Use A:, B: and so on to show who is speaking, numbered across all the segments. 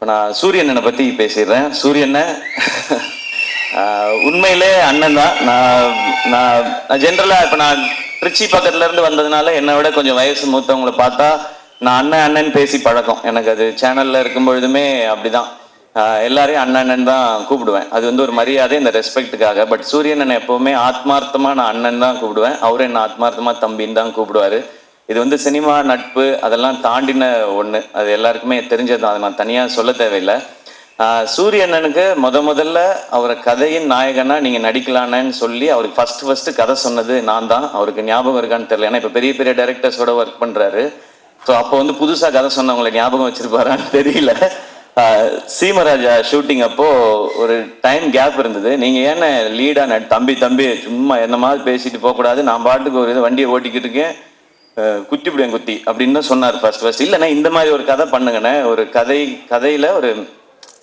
A: இப்போ நான் சூரியனை பற்றி பேசிடுறேன். சூரியனை உண்மையிலே அண்ணன் தான். நான் நான் நான் ஜென்ரலாக இப்போ நான் திருச்சி பக்கத்துலேருந்து வந்ததுனால என்னை விட கொஞ்சம் வயசு மூத்தவங்களை பார்த்தா நான் அண்ணன் அண்ணன் பேசி பழக்கம். எனக்கு அது சேனலில் இருக்கும் பொழுதுமே அப்படிதான். எல்லாரையும் அண்ணன் அண்ணன் தான் கூப்பிடுவேன். அது வந்து ஒரு மரியாதை இந்த ரெஸ்பெக்ட்டுக்காக பட் சூரியன் என்னை எப்போவுமே ஆத்மார்த்தமாக நான் அண்ணன் தான் கூப்பிடுவேன். அவரும் என்ன ஆத்மார்த்தமாக தம்பின்னு தான் கூப்பிடுவாரு. இது வந்து சினிமா நட்பு அதெல்லாம் தாண்டின ஒன்று அது எல்லாருக்குமே தெரிஞ்சது தான் அதை நான் தனியாக சொல்ல தேவையில்லை. சூரியண்ணனுக்கு முத முதல்ல அவரை கதையின் நாயகனா நீங்கள் நடிக்கலான்னு சொல்லி அவருக்கு ஃபஸ்ட்டு ஃபஸ்ட்டு கதை சொன்னது நான் தான். அவருக்கு ஞாபகம் இருக்கான்னு தெரியல. ஏன்னா இப்போ பெரிய பெரிய டைரக்டர்ஸோட ஒர்க் பண்ணுறாரு ஸோ அப்போ வந்து புதுசாக கதை சொன்னவங்களை ஞாபகம் வச்சுருப்பாரான்னு தெரியல. சீமராஜா ஷூட்டிங் அப்போ ஒரு டைம் கேப் இருந்தது. நீங்கள் ஏன்னா லீடாக தம்பி தம்பி சும்மா என்ன மாதிரி பேசிட்டு போகக்கூடாது. நான் பாட்டுக்கு ஒரு இது வண்டியை ஓட்டிக்கிட்டு இருக்கேன். குத்தி விடுவேன் குத்தி அப்படின்னு தான் சொன்னார் ஃபர்ஸ்ட் ஃபர்ஸ்ட் இல்லைண்ணா இந்த மாதிரி ஒரு கதை பண்ணுங்கண்ணே. ஒரு கதை கதையில் ஒரு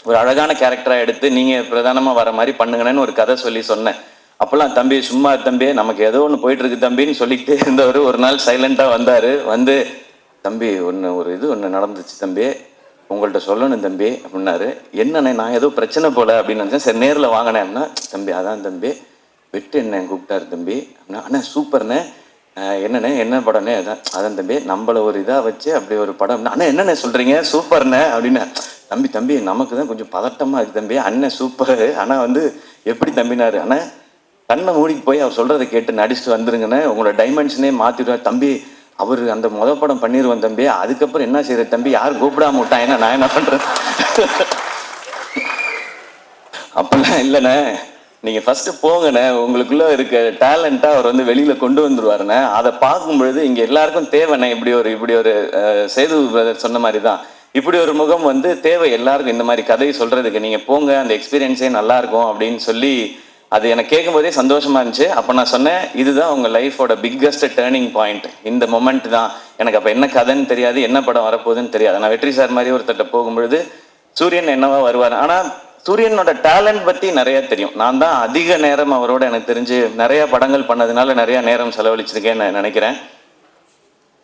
A: ஒரு அழகான கேரக்டராக எடுத்து நீங்கள் பிரதானமாக வர மாதிரி பண்ணுங்கண்ணேன்னு ஒரு கதை சொல்லி சொன்னேன். அப்போல்லாம் தம்பி சும்மா தம்பி நமக்கு ஏதோ ஒன்று போயிட்டுருக்கு தம்பின்னு சொல்லிக்கிட்டே இருந்தவர் ஒரு நாள் சைலண்ட்டாக வந்தார். வந்து தம்பி ஒன்று ஒரு இது ஒன்று நடந்துச்சு தம்பி. உங்கள்கிட்ட சொல்லணும் தம்பி அப்படின்னாரு. என்னண்ணே நான் ஏதோ பிரச்சனை போல அப்படின்னு நினச்சேன். சரி நேரில் வாங்கினேன் அப்படின்னா தம்பி அதான் தம்பி. வெட்டு என்ன கூப்பிட்டாரு தம்பி அப்படின்னா அண்ணா சூப்பர்ண்ணே. என்னண்ணே என்ன படம்னே அதான் அதான் தம்பி நம்மள ஒரு இதாக வச்சு அப்படி ஒரு படம். அண்ணா என்னண்ணே சொல்கிறீங்க சூப்பர்ண்ணே அப்படின்னு. தம்பி தம்பி நமக்கு தான் கொஞ்சம் பதட்டமாக இருக்குது தம்பி. அண்ணன் சூப்பர். ஆனால் வந்து எப்படி தம்பினாரு? அண்ணா கண்ணை மூடிக்கு போய் அவர் சொல்கிறத கேட்டு நடிச்சுட்டு வந்துருங்கண்ணே. உங்களோட டைமென்ஷனே மாற்றிடுவார் தம்பி அவர் அந்த முத படம் பண்ணிடுவோம் தம்பி. அதுக்கப்புறம் என்ன செய்கிற தம்பி? யார் கூப்பிடாம விட்டான் ஏன்னா நான் என்ன பண்ணுறேன் அப்படிலாம் இல்லைண்ணே. நீங்கள் ஃபஸ்ட்டு போங்கண்ணே. உங்களுக்குள்ள இருக்க டேலண்ட்டாக அவர் வந்து வெளியில் கொண்டு வந்துருவாருண்ணே. அதை பார்க்கும் பொழுது இங்கே எல்லாருக்கும் தேவைண்ணே. இப்படி ஒரு இப்படி ஒரு சேது பிரதர் சொன்ன மாதிரி தான் இப்படி ஒரு முகம் வந்து தேவை எல்லாருக்கும். இந்த மாதிரி கதை சொல்கிறதுக்கு நீங்கள் போங்க. அந்த எக்ஸ்பீரியன்ஸே நல்லா இருக்கும் அப்படின்னு சொல்லி அது எனக்கு கேட்கும்போதே சந்தோஷமா இருந்துச்சு. அப்போ நான் சொன்னேன் இதுதான் உங்கள் லைஃபோட பிக்கஸ்ட் டேர்னிங் பாயிண்ட் இந்த மொமெண்ட் தான். எனக்கு அப்போ என்ன கதைன்னு தெரியாது. என்ன படம் வரப்போகுதுன்னு தெரியாது. நான் வெற்றி சார் மாதிரி ஒருத்தட்ட போகும்பொழுது சூரியன் என்னவா வருவார்? ஆனால் சூரியனோட டேலண்ட் பற்றி நிறைய தெரியும். நான் தான் அதிக நேரம் அவரோட எனக்கு தெரிஞ்சு நிறைய படங்கள் பண்ணதுனால நிறைய நேரம் செலவழிச்சிருக்கேன்னு நான் நினைக்கிறேன்.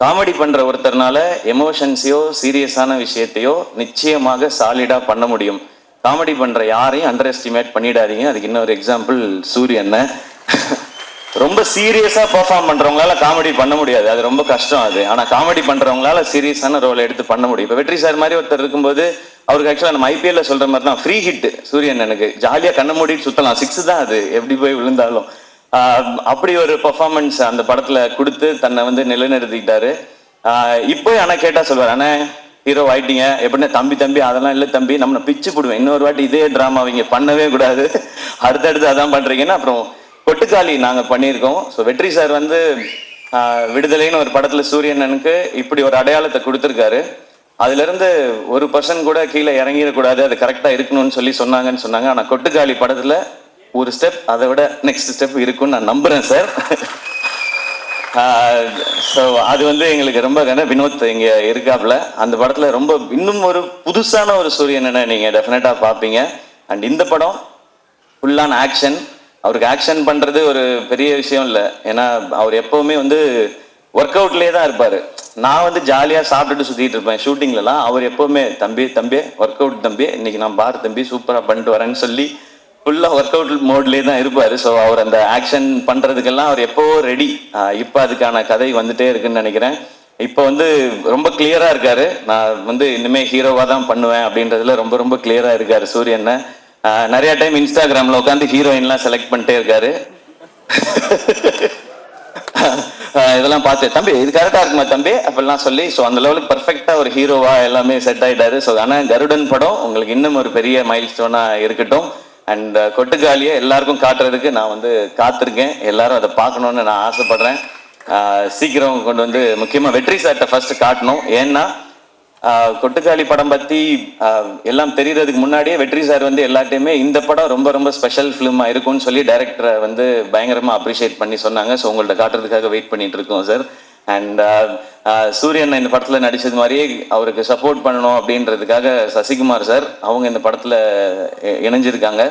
A: காமெடி பண்ற ஒருத்தர்னால எமோஷன்ஸையோ சீரியஸான விஷயத்தையோ நிச்சயமாக சாலிடா பண்ண முடியும். காமெடி பண்ற யாரையும் அண்டர் எஸ்டிமேட் பண்ணிடாதீங்க. அதுக்கு இன்னொரு எக்ஸாம்பிள் சூரியன் ரொம்ப சீரியஸா பெர்ஃபார்ம் பண்றவங்களால காமெடி பண்ண முடியாது. அது ரொம்ப கஷ்டம் அது. ஆனா காமெடி பண்றவங்களால சீரியஸான ரோல் எடுத்து பண்ண முடியும். இப்போ வெற்றி சார் மாதிரி ஒருத்தர் இருக்கும்போது அவருக்கு ஆக்சுவலாக நம்ம ஐபிஎல்ல சொல்ற மாதிரி தான். ஃப்ரீ ஹிட் சூரியன் எனக்கு. ஜாலியாக கண்ண மூடிட்டு சுத்தலாம். சிக்ஸ் தான் அது. எப்படி போய் விழுந்தாலும். அப்படி ஒரு பெர்ஃபார்மன்ஸ் அந்த படத்துல கொடுத்து தன்னை வந்து நிலைநிறுத்திக்கிட்டாரு. இப்போ ஆனால் கேட்டா சொல்வார் அண்ணே ஹீரோ ஆயிட்டீங்க. எப்படின்னா தம்பி தம்பி அதெல்லாம் இல்லை தம்பி. நம்ம பிச்சு போடுவேன். இன்னொரு வாட்டி இதே ட்ராமா அவங்க பண்ணவே கூடாது. அடுத்தடுத்து அதான் பண்றீங்கன்னா அப்புறம் கொட்டுக்காளி நாங்கள் பண்ணியிருக்கோம். ஸோ வெற்றி சார் வந்து விடுதலைன்னு ஒரு படத்துல சூரியனனுக்கு இப்படி ஒரு அடையாளத்தை கொடுத்துருக்காரு. அதுலேருந்து ஒரு பர்சன் கூட கீழே இறங்கிடக்கூடாது அது கரெக்டாக இருக்கணும்னு சொல்லி சொன்னாங்கன்னு சொன்னாங்க. ஆனால் கொட்டுக்காளி படத்தில் ஒரு ஸ்டெப் அதை விட நெக்ஸ்ட் ஸ்டெப் இருக்கும்னு நான் நம்புகிறேன் சார் ஸோ அது வந்து எங்களுக்கு ரொம்ப கன வினோத் இங்கே இருக்காப்புல. அந்த படத்தில் ரொம்ப இன்னும் ஒரு புதுசான ஒரு சூரியனை நீங்கள் டெஃபினட்டாக பார்ப்பீங்க அண்ட் இந்த படம் ஃபுல்லான ஆக்ஷன் அவருக்கு ஆக்ஷன் பண்ணுறது ஒரு பெரிய விஷயம் இல்லை. ஏன்னா அவர் எப்போவுமே வந்து ஒர்க் அவுட்லேயே தான் இருப்பார். நான் வந்து ஜாலியாக சாப்பிட்டுட்டு சுற்றிட்டு இருப்பேன். ஷூட்டிங்லலாம் அவர் எப்போவுமே தம்பி தம்பி ஒர்க் அவுட் தம்பி இன்னைக்கு நான் பார் தம்பி சூப்பராக பண்ணிட்டு வரேன்னு சொல்லி ஃபுல்லாக ஒர்க் அவுட் மோட்லேயே தான் இருப்பார். ஸோ அவர் அந்த ஆக்ஷன் பண்ணுறதுக்கெல்லாம் அவர் எப்போவோ ரெடி இப்போ அதுக்கான கதை வந்துட்டே இருக்குன்னு நினைக்கிறேன். இப்போ வந்து ரொம்ப கிளியராக இருக்கார். நான் வந்து இனிமேல் ஹீரோவாக தான் பண்ணுவேன் அப்படின்றதுல ரொம்ப ரொம்ப கிளியராக இருக்கார் சூரியனை. நிறைய டைம் இன்ஸ்டாகிராமில் உட்காந்து ஹீரோயின்லாம் செலக்ட் பண்ணிட்டே இருக்காரு. இதெல்லாம் பார்த்து தம்பி இது கரெக்டாக இருக்குமா தம்பி? அப்படிலாம் சொல்லி ஸோ அந்த லெவலுக்கு பர்ஃபெக்டாக ஒரு ஹீரோவா எல்லாமே செட் ஆயிட்டாரு. ஸோ ஆனால் கருடன் படம் உங்களுக்கு இன்னும் ஒரு பெரிய மைல் ஸ்டோனாக இருக்கட்டும் அண்ட் கொட்டுக்காலியை எல்லாருக்கும் காட்டுறதுக்கு நான் வந்து காத்திருக்கேன். எல்லாரும் அதை பார்க்கணுன்னு நான் ஆசைப்படுறேன். சீக்கிரம் கொண்டு வந்து முக்கியமாக வெற்றி சார்ட்ட ஃபர்ஸ்ட் காட்டணும். ஏன்னா கொட்டுக்காளி படம் பத்தி எல்லாம் தெரியறதுக்கு முன்னாடியே வெற்றி சார் வந்து எல்லாத்தையுமே இந்த படம் ரொம்ப ரொம்ப ஸ்பெஷல் ஃபிலிமா இருக்கும்னு சொல்லி டைரக்டரை வந்து பயங்கரமா அப்ரிஷியேட் பண்ணி சொன்னாங்க. ஸோ உங்கள்ட்ட காட்டுறதுக்காக வெயிட் பண்ணிட்டு இருக்கோம் சார் அண்ட் சூரியன் இந்த படத்துல நடிச்சது மாதிரியே அவருக்கு சப்போர்ட் பண்ணணும் அப்படின்றதுக்காக சசிகுமார் சார் அவங்க இந்த படத்துல இணைஞ்சிருக்காங்க.